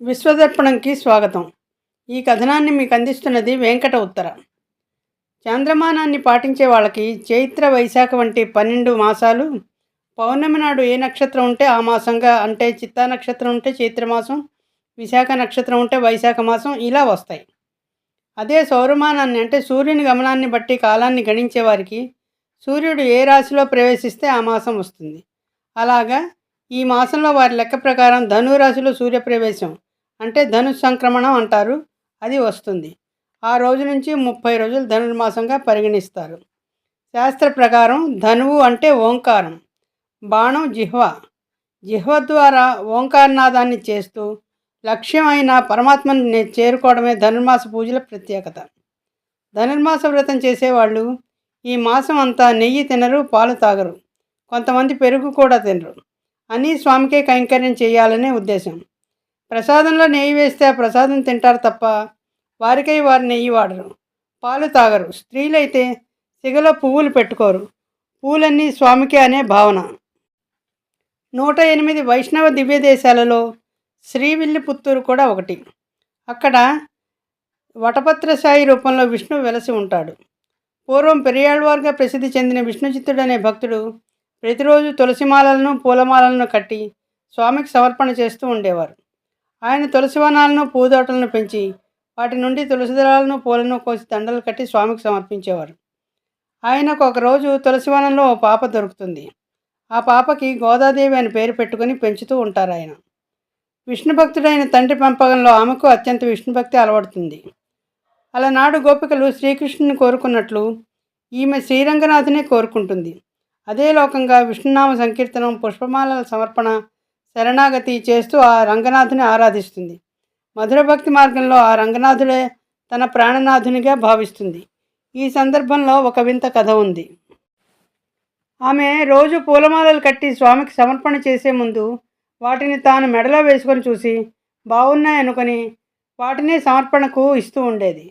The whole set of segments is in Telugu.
విశ్వదర్పణంకి స్వాగతం. ఈ కథనాన్ని మీకు అందిస్తున్నది వెంకట ఉత్తర. చాంద్రమానాన్ని పాటించే వాళ్ళకి చైత్ర వైశాఖ వంటి పన్నెండు మాసాలు పౌర్ణమి నాడు ఏ నక్షత్రం ఉంటే ఆ మాసంగా అంటే చిత్తా నక్షత్రం ఉంటే చైత్రమాసం విశాఖ నక్షత్రం ఉంటే వైశాఖ మాసం ఇలా వస్తాయి. అదే సౌరమానాన్ని అంటే సూర్యుని గమనాన్ని బట్టి కాలాన్ని గణించే వారికి సూర్యుడు ఏ రాశిలో ప్రవేశిస్తే ఆ మాసం వస్తుంది. అలాగా ఈ మాసంలో వారి లెక్క ప్రకారం ధనురాశిలో సూర్యప్రవేశం అంటే ధను సంక్రమణం అంటారు. అది వస్తుంది. ఆ రోజు నుంచి ముప్పై రోజులు ధనుర్మాసంగా పరిగణిస్తారు. శాస్త్ర ప్రకారం ధనువు అంటే ఓంకారం బాణం జిహ్వ. జిహ్వ ద్వారా ఓంకారనాదాన్ని చేస్తూ లక్ష్యమైన పరమాత్మని చేరుకోవడమే ధనుర్మాస పూజల ప్రత్యేకత. ధనుర్మాస వ్రతం చేసేవాళ్ళు ఈ మాసం అంతా నెయ్యి తినరు పాలు తాగరు. కొంతమంది పెరుగు కూడా తినరు. అని స్వామికే కైంకర్యం చేయాలనే ఉద్దేశం. ప్రసాదంలో నెయ్యి వేస్తే ఆ ప్రసాదం తింటారు తప్ప వారికై వారు నెయ్యి వాడరు. పాలు తాగరు. స్త్రీలైతే సిగలో పువ్వులు పెట్టుకోరు. పూలన్నీ స్వామికే అనే భావన. నూట ఎనిమిది వైష్ణవ దివ్య దేశాలలో శ్రీవిల్లిపుత్తూరు కూడా ఒకటి. అక్కడ వటపత్రసాయి రూపంలో విష్ణు వెలసి ఉంటాడు. పూర్వం పెరియాళ్వార్గా ప్రసిద్ధి చెందిన విష్ణుచిత్తుడు అనే భక్తుడు ప్రతిరోజు తులసిమాలలను పూలమాలలను కట్టి స్వామికి సమర్పణ చేస్తూ ఉండేవారు. ఆయన తులసి వనాలను పూదోటలను పెంచి వాటి నుండి తులసి దళాలను పూలను కోసి దండలు కట్టి స్వామికి సమర్పించేవారు. ఆయనకు ఒకరోజు తులసి వనంలో ఓ పాప దొరుకుతుంది. ఆ పాపకి గోదాదేవి అని పేరు పెట్టుకుని పెంచుతూ ఉంటారు ఆయన. విష్ణు భక్తుడైన తండ్రి పెంపకంలో ఆమెకు అత్యంత విష్ణుభక్తి అలవడుతుంది. అలనాడు గోపికలు శ్రీకృష్ణుని కోరుకున్నట్లు ఈమె శ్రీరంగనాథునే కోరుకుంటుంది. అదే లోకంగా విష్ణునామ సంకీర్తనం పుష్పమాలల సమర్పణ శరణాగతి చేస్తూ ఆ రంగనాథుని ఆరాధిస్తుంది. మధుర భక్తి మార్గంలో ఆ రంగనాథుడే తన ప్రాణనాథునిగా భావిస్తుంది. ఈ సందర్భంలో ఒక వింత కథ ఉంది. ఆమె రోజు పూలమాలలు కట్టి స్వామికి సమర్పణ చేసే ముందు వాటిని తాను మెడలో వేసుకొని చూసి బాగున్నాయనుకొని వాటిని సమర్పణకు ఇస్తూ ఉండేది.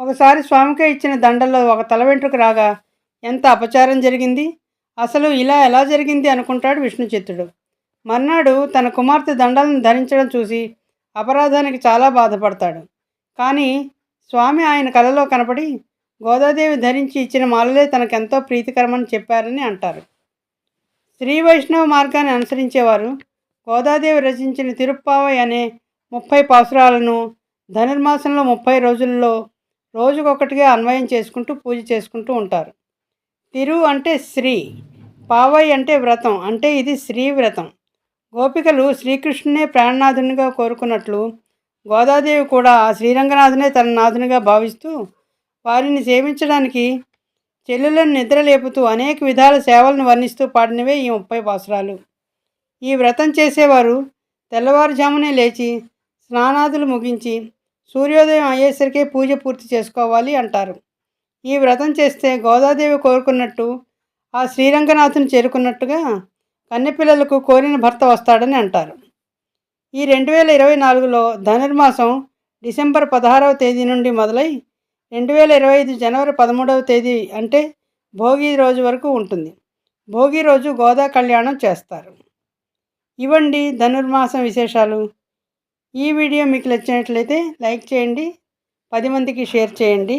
ఒకసారి స్వామికే ఇచ్చిన దండల్లో ఒక తల వెంట్రుకు రాగా ఎంత అపచారం జరిగింది? అసలు ఇలా ఎలా జరిగింది? అనుకుంటాడు విష్ణుచిత్తుడు. మర్నాడు తన కుమార్తె దండలను ధరించడం చూసి అపరాధానికి చాలా బాధపడతాడు. కానీ స్వామి ఆయన కలలో కనపడి గోదాదేవి ధరించి ఇచ్చిన మాలలే తనకెంతో ప్రీతికరమని చెప్పారని అంటారు. శ్రీ వైష్ణవ మార్గాన్ని అనుసరించేవారు గోదాదేవి రచించిన తిరుప్పావై అనే ముప్పై పాసురాలను ధనుర్మాసంలో ముప్పై రోజుల్లో రోజుకొకటిగా అన్వయం చేసుకుంటూ పూజ చేసుకుంటూ ఉంటారు. తిరు అంటే శ్రీ పావై అంటే వ్రతం అంటే ఇది శ్రీ వ్రతం. గోపికలు శ్రీకృష్ణునే ప్రాణనాథునిగా కోరుకున్నట్లు గోదాదేవి కూడా ఆ శ్రీరంగనాథునే తన నాథునిగా భావిస్తూ వారిని సేవించడానికి చెల్లులను నిద్రలేపుతూ అనేక విధాల సేవలను వర్ణిస్తూ పాడినవే ఈ ముప్పై పాసురాలు. ఈ వ్రతం చేసేవారు తెల్లవారుజామునే లేచి స్నానాదులు ముగించి సూర్యోదయం అయ్యేసరికే పూజ పూర్తి చేసుకోవాలి అంటారు. ఈ వ్రతం చేస్తే గోదాదేవి కోరుకున్నట్టు ఆ శ్రీరంగనాథుని చేరుకున్నట్టుగా కన్నెపిల్లలకు కోరిన భర్త వస్తాడని అంటారు. ఈ రెండు వేల ఇరవై నాలుగులో ధనుర్మాసం డిసెంబర్ పదహారవ తేదీ నుండి మొదలై రెండు వేల ఇరవై ఐదు జనవరి పదమూడవ తేదీ అంటే భోగి రోజు వరకు ఉంటుంది. భోగి రోజు గోదా కళ్యాణం చేస్తారు. ఇవ్వండి ధనుర్మాసం విశేషాలు. ఈ వీడియో మీకు నచ్చినట్లయితే లైక్ చేయండి పది మందికి షేర్ చేయండి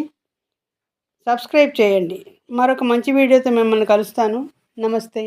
సబ్స్క్రైబ్ చేయండి. మరొక మంచి వీడియోతో మిమ్మల్ని కలుస్తాను. నమస్తే.